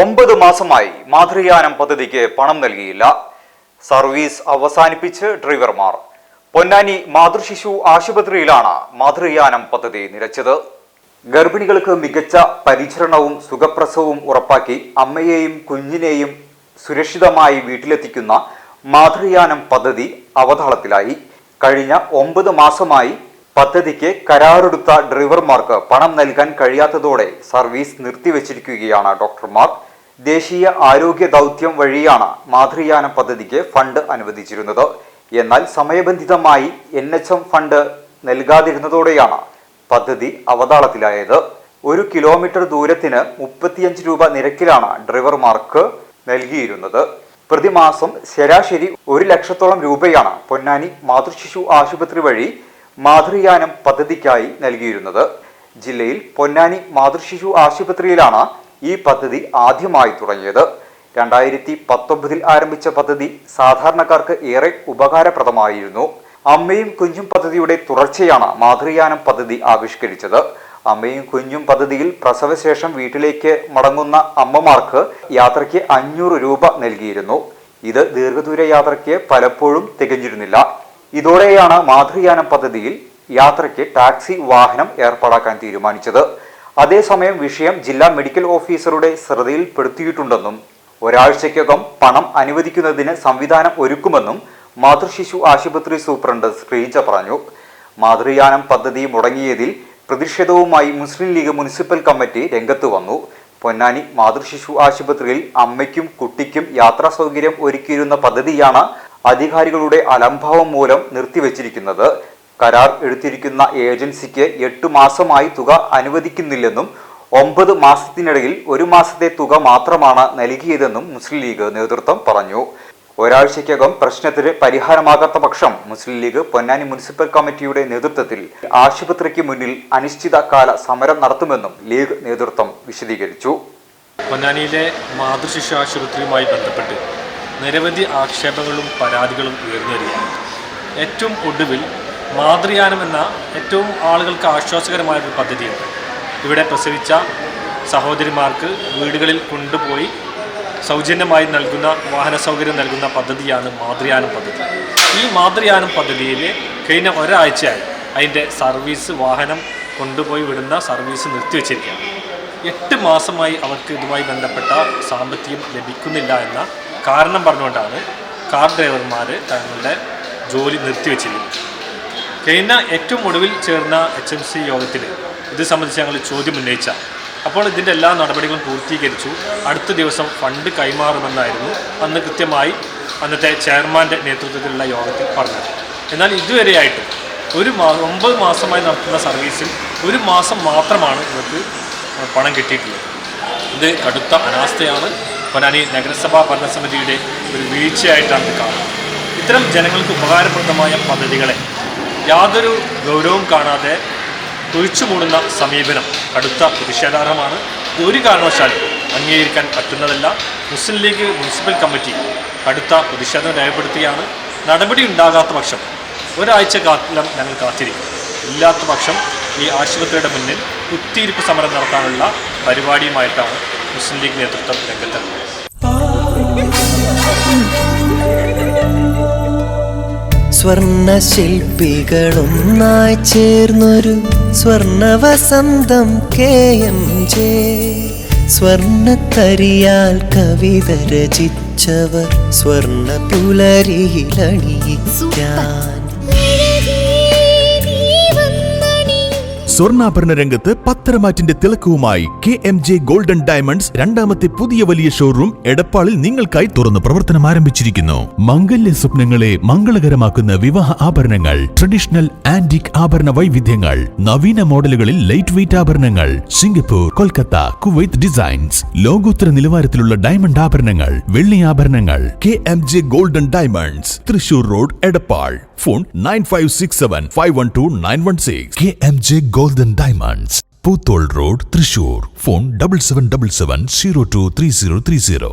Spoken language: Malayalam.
ഒമ്പത് മാസമായി മാതൃയാനം പദ്ധതിക്ക് പണം നൽകിയില്ല. സർവീസ് അവസാനിപ്പിച്ച് ഡ്രൈവർമാർ. പൊന്നാനി മാതൃശിശു ആശുപത്രിയിലാണ് മാതൃയാനം പദ്ധതി നിരച്ചത് ഗർഭിണികൾക്ക് മികച്ച പരിചരണവും സുഖപ്രസവവും ഉറപ്പാക്കി അമ്മയെയും കുഞ്ഞിനെയും സുരക്ഷിതമായി വീട്ടിലെത്തിക്കുന്ന മാതൃയാനം പദ്ധതി അവതാളത്തിലായി. കഴിഞ്ഞ ഒമ്പത് മാസമായി പദ്ധതിക്ക് കരാറെടുത്ത ഡ്രൈവർമാർക്ക് പണം നൽകാൻ കഴിയാത്തതോടെ സർവീസ് നിർത്തിവച്ചിരിക്കുകയാണ് ഡോക്ടർമാർ. ദേശീയ ആരോഗ്യ ദൗത്യം വഴിയാണ് മാതൃയാന പദ്ധതിക്ക് ഫണ്ട് അനുവദിച്ചിരുന്നത്. എന്നാൽ സമയബന്ധിതമായി എൻ എച്ച് എം ഫണ്ട് നൽകാതിരുന്നതോടെയാണ് പദ്ധതി അവതാളത്തിലായത്. ഒരു കിലോമീറ്റർ ദൂരത്തിന് മുപ്പത്തിയഞ്ച് രൂപ നിരക്കിലാണ് ഡ്രൈവർമാർക്ക് നൽകിയിരുന്നത്. പ്രതിമാസം ശരാശരി ഒരു ലക്ഷത്തോളം രൂപയാണ് പൊന്നാനി മാതൃശിശു ആശുപത്രി വഴി മാതൃയാനം പദ്ധതിക്കായി നൽകിയിരുന്നത്. ജില്ലയിൽ പൊന്നാനി മാതൃശിശു ആശുപത്രിയിലാണ് ഈ പദ്ധതി ആദ്യമായി തുടങ്ങിയത്. രണ്ടായിരത്തി പത്തൊമ്പതിൽ ആരംഭിച്ച പദ്ധതി സാധാരണക്കാർക്ക് ഏറെ ഉപകാരപ്രദമായിരുന്നു. അമ്മയും കുഞ്ഞും പദ്ധതിയുടെ തുടർച്ചയാണ് മാതൃയാനം പദ്ധതി ആവിഷ്കരിച്ചത്. അമ്മയും കുഞ്ഞും പദ്ധതിയിൽ പ്രസവശേഷം വീട്ടിലേക്ക് മടങ്ങുന്ന അമ്മമാർക്ക് യാത്രയ്ക്ക് അഞ്ഞൂറ് രൂപ നൽകിയിരുന്നു. ഇത് ദീർഘദൂര യാത്രയ്ക്ക് പലപ്പോഴും തികഞ്ഞിരുന്നില്ല. ഇതോടെയാണ് മാതൃയാനം പദ്ധതിയിൽ യാത്രയ്ക്ക് ടാക്സി വാഹനം ഏർപ്പാടാക്കാൻ തീരുമാനിച്ചത്. അതേസമയം വിഷയം ജില്ലാ മെഡിക്കൽ ഓഫീസറുടെ ശ്രദ്ധയിൽപ്പെടുത്തിയിട്ടുണ്ടെന്നും ഒരാഴ്ചയ്ക്കകം പണം അനുവദിക്കുന്നതിന് സംവിധാനം ഒരുക്കുമെന്നും മാതൃശിശു ആശുപത്രി സൂപ്രണ്ട് ശ്രീജ പറഞ്ഞു. മാതൃയാനം പദ്ധതി മുടങ്ങിയതിൽ പ്രതിഷേധവുമായി മുസ്ലിം ലീഗ് മുനിസിപ്പൽ കമ്മിറ്റി രംഗത്ത് വന്നു. പൊന്നാനി മാതൃശിശു ആശുപത്രിയിൽ അമ്മയ്ക്കും കുട്ടിക്കും യാത്രാ സൗകര്യം ഒരുക്കിയിരുന്ന പദ്ധതിയാണ് അധികാരികളുടെ അലംഭാവം മൂലം നിർത്തിവച്ചിരിക്കുന്നത്. കരാർ എടുത്തിരിക്കുന്ന ഏജൻസിക്ക് എട്ട് മാസമായി തുക അനുവദിക്കുന്നില്ലെന്നും ഒമ്പത് മാസത്തിനിടയിൽ ഒരു മാസത്തെ തുക മാത്രമാണ് നൽകിയതെന്നും മുസ്ലിം ലീഗ് നേതൃത്വം പറഞ്ഞു. ഒരാഴ്ചയ്ക്കകം പ്രശ്നത്തിന് പരിഹാരമാകാത്ത പക്ഷം മുസ്ലിം ലീഗ് പൊന്നാനി മുനിസിപ്പൽ കമ്മിറ്റിയുടെ നേതൃത്വത്തിൽ ആശുപത്രിക്ക് മുന്നിൽ അനിശ്ചിതകാല സമരം നടത്തുമെന്നും ലീഗ് നേതൃത്വം വിശദീകരിച്ചു. പൊന്നാനിയിലെ മാതൃശിശു ആശുപത്രിയുമായി ബന്ധപ്പെട്ട് നിരവധി ആക്ഷേപങ്ങളും പരാതികളും ഉയർന്നു ഏറ്റവും ഒടുവിൽ മാതൃയാനം എന്ന ഏറ്റവും ആളുകൾക്ക് ആശ്വാസകരമായ ഒരു പദ്ധതിയാണ്. ഇവിടെ പ്രസവിച്ച സഹോദരിമാർക്ക് വീടുകളിൽ കൊണ്ടുപോയി സൗജന്യമായി നൽകുന്ന വാഹന സൗകര്യം നൽകുന്ന പദ്ധതിയാണ് മാതൃയാനം പദ്ധതി. ഈ മാതൃയാനം പദ്ധതിയിൽ കഴിഞ്ഞ ഒരാഴ്ചയായി അതിന്റെ സർവീസ് വാഹനം കൊണ്ടുപോയി വിടുന്ന സർവീസ് നിർത്തിവെച്ചിരിക്കുകയാണ് എട്ട് മാസമായി അവർക്ക് ഇതുമായി ബന്ധപ്പെട്ട സാമ്പത്തികം ലഭിക്കുന്നില്ല എന്ന കാരണം പറഞ്ഞുകൊണ്ടാണ് കാർ ഡ്രൈവർമാർ തങ്ങളുടെ ജോലി നിർത്തിവെച്ചിരിക്കുന്നത് കഴിഞ്ഞ ഏറ്റവും ഒടുവിൽ ചേർന്ന എച്ച് എം സി യോഗത്തിൽ ഇത് സംബന്ധിച്ച് ഞങ്ങൾ ചോദ്യം ഉന്നയിച്ച. അപ്പോൾ ഇതിന്റെ എല്ലാ നടപടികളും പൂർത്തീകരിച്ചു. അടുത്ത ദിവസം ഫണ്ട് കൈമാറുമെന്നായിരുന്നു അന്ന് കൃത്യമായി അന്നത്തെ ചെയർമാന്റെ നേതൃത്വത്തിലുള്ള യോഗത്തിൽ പറഞ്ഞത്. എന്നാൽ ഇതുവരെയായിട്ടും ഒരു മാ ഒമ്പത് മാസമായി നടത്തുന്ന സർവീസിൽ ഒരു മാസം മാത്രമാണ് ഇവർക്ക് പണം കിട്ടിയിട്ടുള്ളത്. ഇത് കടുത്ത അനാസ്ഥയാണ്. പൊന്നാനി നഗരസഭാ ഭരണസമിതിയുടെ ഒരു വീഴ്ചയായിട്ടാണ് കാണുന്നത്. ഇത്തരം ജനങ്ങൾക്ക് ഉപകാരപ്രദമായ പദ്ധതികളെ യാതൊരു ഗൗരവവും കാണാതെ കുഴിച്ചു മൂടുന്ന സമീപനം കടുത്ത പ്രതിഷേധാർഹമാണ്. ഒരു കാരണവശാലും അംഗീകരിക്കാൻ പറ്റുന്നതല്ല. മുസ്ലിം ലീഗ് മുനിസിപ്പൽ കമ്മിറ്റി കടുത്ത പ്രതിഷേധം രേഖപ്പെടുത്തുകയാണ്. നടപടി ഉണ്ടാകാത്ത പക്ഷം ഒരാഴ്ച കാലം ഞങ്ങൾ കാത്തിരിക്കും. ഇല്ലാത്ത പക്ഷം ഈ ആശുപത്രിയുടെ മുന്നിൽ കുത്തിയിരിപ്പ് സമരം നടത്താനുള്ള പരിപാടിയുമായിട്ടാണ് മുസ്ലിം ലീഗ് നേതൃത്വം രംഗത്തുള്ളത് സ്വർണ ശില്പികളൊന്നായി ചേർന്നൊരു സ്വർണ വസന്തം കെ എം ജെ സ്വർണത്തരിയാൽ കവിത രചിച്ചവർ സ്വർണ പുലരിയിലണിയിക്കാൻ. സ്വർണാഭരണ രംഗത്ത് പത്തരമാറ്റിന്റെ തിളക്കവുമായി K M J golden diamonds രണ്ടാമത്തെ പുതിയ വലിയ ഷോറൂം എടപ്പാളിൽ നിങ്ങൾക്കായി തുറന്ന് പ്രവർത്തനം ആരംഭിച്ചിരിക്കുന്നു. മംഗല്യ സ്വപ്നങ്ങളെ മംഗളകരമാക്കുന്ന വിവാഹ ആഭരണങ്ങൾ ട്രഡീഷണൽ ആന്റിക് ആഭരണ വൈവിധ്യങ്ങൾ നവീന മോഡലുകളിൽ ലൈറ്റ് വെയിറ്റ് ആഭരണങ്ങൾ സിംഗപ്പൂർ കൊൽക്കത്ത കുവൈത്ത് ഡിസൈൻസ് ലോകോത്തര നിലവാരത്തിലുള്ള ഡയമണ്ട് ആഭരണങ്ങൾ വെള്ളി ആഭരണങ്ങൾ. K M J golden diamonds Thrissur road Edappal. Phone nine five six seven five one two nine one six. K M J golden diamonds Poothole road Thrissur. Phone double seven double seven zero two three zero three zero.